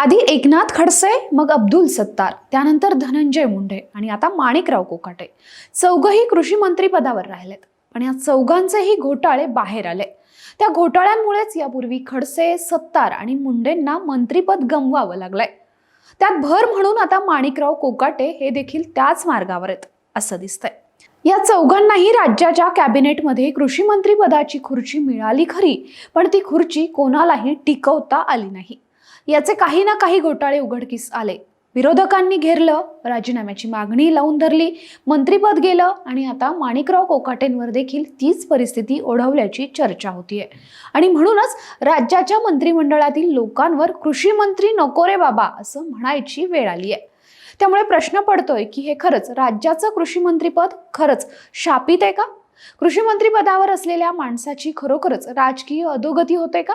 आधी एकनाथ खडसे मग अब्दुल सत्तार त्यानंतर धनंजय मुंडे आणि आता माणिकराव कोकाटे. चौघही कृषी मंत्री पदावर राहिलेत पण या चौघांचेही घोटाळे बाहेर आले. त्या घोटाळ्यांमुळेच यापूर्वी खडसे सत्तार आणि मुंडेंना मंत्रीपद गमवावं लागलंय. त्यात भर म्हणून आता माणिकराव कोकाटे हे देखील त्याच मार्गावर आहेत असं दिसतंय. या चौघांनाही राज्याच्या कॅबिनेटमध्ये कृषी मंत्री पदाची खुर्ची मिळाली खरी पण ती खुर्ची कोणालाही टिकवता आली नाही. याचे काही ना काही घोटाळे उघडकीस आले. विरोधकांनी घेरलं राजीनाम्याची मागणी लावून धरली मंत्रीपद गेलं आणि आता माणिकराव कोकाटेंवर देखील तीच परिस्थिती ओढवल्याची चर्चा होतीये. आणि म्हणूनच राज्याच्या मंत्रिमंडळातील लोकांवर कृषी मंत्री नको रे बाबा असं म्हणायची वेळ आली आहे त्यामुळे प्रश्न पडतोय की हे खरंच राज्याचं कृषी मंत्रीपद खरंच शापित आहे का? कृषी मंत्री पदावर असलेल्या माणसाची खरोखरच राजकीय अधोगती होते का?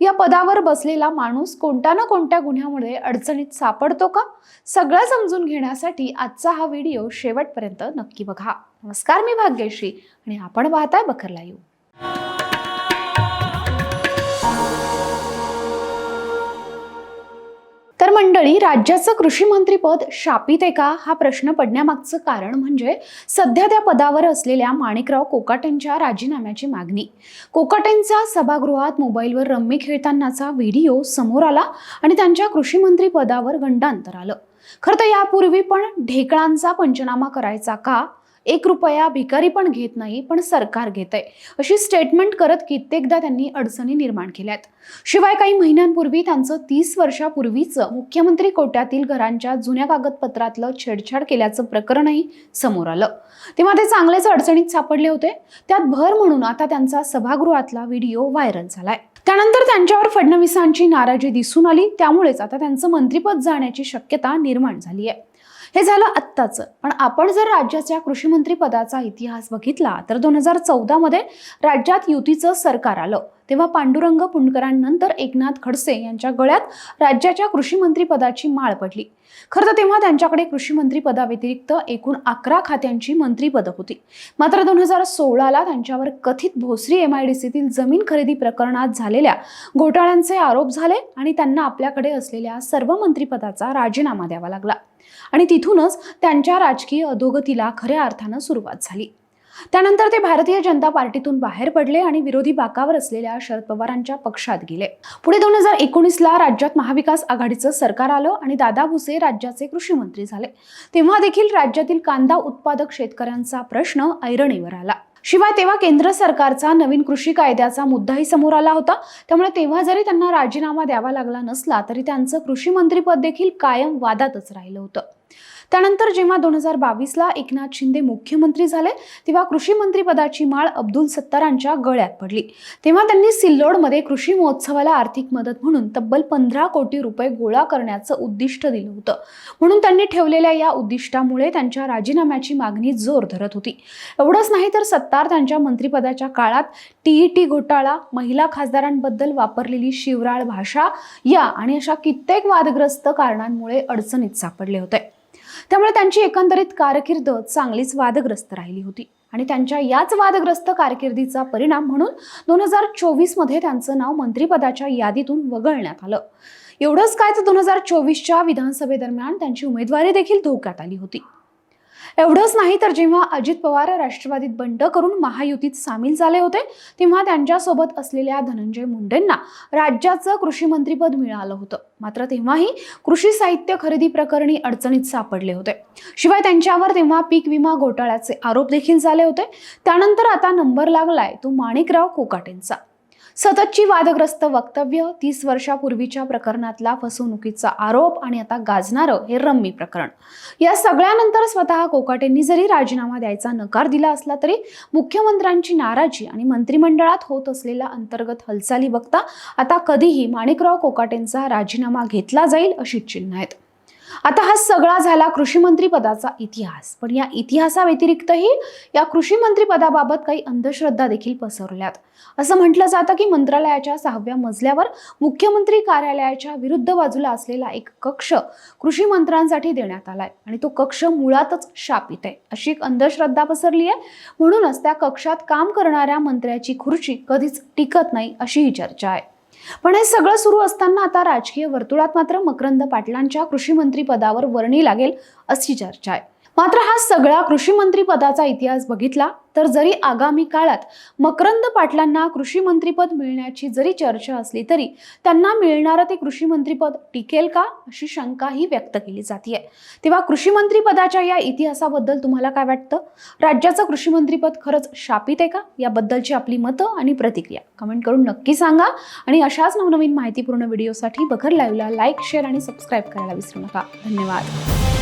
या पदावर बसलेला माणूस कोणत्या ना कोणत्या गुन्ह्यामुळे अडचणीत सापडतो का? सगळं समजून घेण्यासाठी आजचा हा व्हिडिओ शेवटपर्यंत नक्की बघा. नमस्कार मी भाग्यश्री आणि आपण पाहताय बखरला येऊ मंडळी राज्याचं कृषी मंत्रीपद शापित आहे का? हा प्रश्न पडण्यामागचं कारण म्हणजे सध्या त्या पदावर असलेल्या माणिकराव कोकाटेंच्या राजीनाम्याची मागणी. कोकाटेंचा सभागृहात मोबाईलवर रम्मी खेळतानाचा व्हिडिओ समोर आला आणि त्यांच्या कृषी मंत्री पदावर गंडांतर आलं. खरं तर यापूर्वी पण ढेकळांचा पंचनामा करायचा का? एक रुपया भिकारी पण घेत नाही पण सरकार घेत आहे अशी स्टेटमेंट करत कित्येकदा त्यांनी अडचणी निर्माण केल्यात. शिवाय काही महिन्यांपूर्वी त्यांचं तीस वर्षापूर्वीचं मुख्यमंत्री कोट्यातील घरांच्या जुन्या कागदपत्रातलं छेडछाड केल्याचं प्रकरणही समोर आलं. तेव्हा ते चांगलेच अडचणीत सापडले होते. त्यात भर म्हणून आता त्यांचा सभागृहातला व्हिडिओ व्हायरल झालाय. त्यानंतर त्यांच्यावर फडणवीसांची नाराजी दिसून आली. त्यामुळेच आता त्यांचं मंत्रीपद जाण्याची शक्यता निर्माण झाली आहे हे झालं आत्ताचं. पण आपण जर राज्याच्या कृषीमंत्री पदाचा इतिहास बघितला तर दोन हजार चौदामध्ये राज्यात युतीचं सरकार आलं. तेव्हा पांडुरंग पुंडकरांनंतर एकनाथ खडसे यांच्या गळ्यात राज्याच्या कृषीमंत्री पदाची माळ पडली. खरं तर तेव्हा त्यांच्याकडे कृषी मंत्री पदाव्यतिरिक्त एकूण अकरा खात्यांची मंत्रीपदं होती. मात्र दोन हजार सोळाला त्यांच्यावर कथित भोसरी एम आय डी सीतील जमीन खरेदी प्रकरणात झालेल्या घोटाळ्यांचे आरोप झाले आणि त्यांना आपल्याकडे असलेल्या सर्व मंत्रिपदाचा राजीनामा द्यावा लागला. आणि तिथूनच त्यांच्या राजकीय अधोगतीला खऱ्या अर्थानं सुरुवात झाली. त्यानंतर ते भारतीय जनता पार्टीतून बाहेर पडले आणि विरोधी बाकावर असलेल्या शरद पवारांच्या पक्षात गेले. पुढे दोन हजार एकोणीसला राज्यात महाविकास आघाडीचं सरकार आलं आणि दादा भुसे राज्याचे कृषी मंत्री झाले. तेव्हा देखील राज्यातील कांदा उत्पादक शेतकऱ्यांचा प्रश्न ऐरणीवर आला. शिवाय तेव्हा केंद्र सरकारचा नवीन कृषी कायद्याचा मुद्दाही समोर आला होता. त्यामुळे तेव्हा जरी त्यांना राजीनामा द्यावा लागला नसला तरी त्यांचं कृषी मंत्रीपद देखील कायम वादातच राहिलं होतं. त्यानंतर जेव्हा दोन हजार बावीसला एकनाथ शिंदे मुख्यमंत्री झाले तेव्हा कृषी मंत्रीपदाची माळ अब्दुल सत्तारांच्या गळ्यात पडली. तेव्हा त्यांनी सिल्लोडमध्ये कृषी महोत्सवाला आर्थिक मदत म्हणून तब्बल पंधरा कोटी रुपये गोळा करण्याचं उद्दिष्ट दिलं होतं. म्हणून त्यांनी ठेवलेल्या या उद्दिष्टामुळे त्यांच्या राजीनाम्याची मागणी जोर धरत होती. एवढंच नाही तर सत्तार त्यांच्या मंत्रिपदाच्या काळात टीईटी घोटाळा महिला खासदारांबद्दल वापरलेली शिवराळ भाषा या आणि अशा कित्येक वादग्रस्त कारणांमुळे अडचणीत सापडले होते. त्यामुळे त्यांची एकंदरीत कारकीर्द चांगलीच वादग्रस्त राहिली होती. आणि त्यांच्या याच वादग्रस्त कारकिर्दीचा परिणाम म्हणून दोन हजार चोवीसमध्ये त्यांचं नाव मंत्रिपदाच्या यादीतून वगळण्यात आलं. एवढंच काय तर दोन हजार चोवीसच्या विधानसभेदरम्यान त्यांची उमेदवारी देखील धोक्यात आली होती. एवढंच नाही तर जेव्हा अजित पवार राष्ट्रवादीत बंड करून महायुतीत सामील झाले होते तेव्हा त्यांच्यासोबत असलेल्या धनंजय मुंडेंना राज्याचं कृषी मंत्रीपद मिळालं होतं. मात्र तेव्हाही कृषी साहित्य खरेदी प्रकरणी अडचणीत सापडले होते. शिवाय त्यांच्यावर तेव्हा पीक विमा घोटाळ्याचे आरोप देखील झाले होते. त्यानंतर आता नंबर लागलाय तो माणिकराव कोकाटेंचा. सततची वादग्रस्त वक्तव्य तीस वर्षापूर्वीच्या प्रकरणातला फसवणुकीचा आरोप आणि आता गाजणारं हे रम्मी प्रकरण. या सगळ्यानंतर स्वतः कोकाटेंनी जरी राजीनामा द्यायचा नकार दिला असला तरी मुख्यमंत्र्यांची नाराजी आणि मंत्रिमंडळात होत असलेल्या अंतर्गत हालचाली बघता आता कधीही माणिकराव कोकाटेंचा राजीनामा घेतला जाईल अशी चिन्ह आहेत. आता हा सगळा झाला कृषी पदाचा इतिहास. पण या इतिहासाव्यतिरिक्तही या कृषी पदाबाबत काही अंधश्रद्धा देखील पसरल्यात. असं म्हटलं जातं की मंत्रालयाच्या सहाव्या मजल्यावर मुख्यमंत्री कार्यालयाच्या विरुद्ध बाजूला असलेला एक कक्ष कृषी मंत्र्यांसाठी देण्यात आलाय. आणि तो कक्ष मुळातच शापित आहे. अशी एक अंधश्रद्धा पसरली आहे. म्हणूनच त्या कक्षात काम करणाऱ्या मंत्र्याची खुर्ची कधीच टिकत नाही अशी ही चर्चा आहे. पण हे सगळं सुरू असताना आता राजकीय वर्तुळात मात्र मकरंद पाटलांच्या कृषी मंत्री पदावर वर्णी लागेल अशी चर्चा आहे. मात्र हा सगळा कृषी मंत्री पदाचा इतिहास बघितला तर जरी आगामी काळात मकरंद पाटलांना कृषी मंत्रीपद मिळण्याची जरी चर्चा असली तरी त्यांना मिळणारं ते कृषी मंत्रीपद टिकेल का अशी शंकाही व्यक्त केली जाते तेव्हा कृषी मंत्री पदाच्या या इतिहासाबद्दल तुम्हाला काय वाटतं? राज्याचं कृषी मंत्रीपद खरंच शापित आहे का? याबद्दलची आपली मतं आणि प्रतिक्रिया कमेंट करून नक्की सांगा आणि अशाच नवनवीन माहितीपूर्ण व्हिडिओसाठी बघर लाईव्हला लाईक शेअर आणि सबस्क्राईब करायला विसरू नका. धन्यवाद.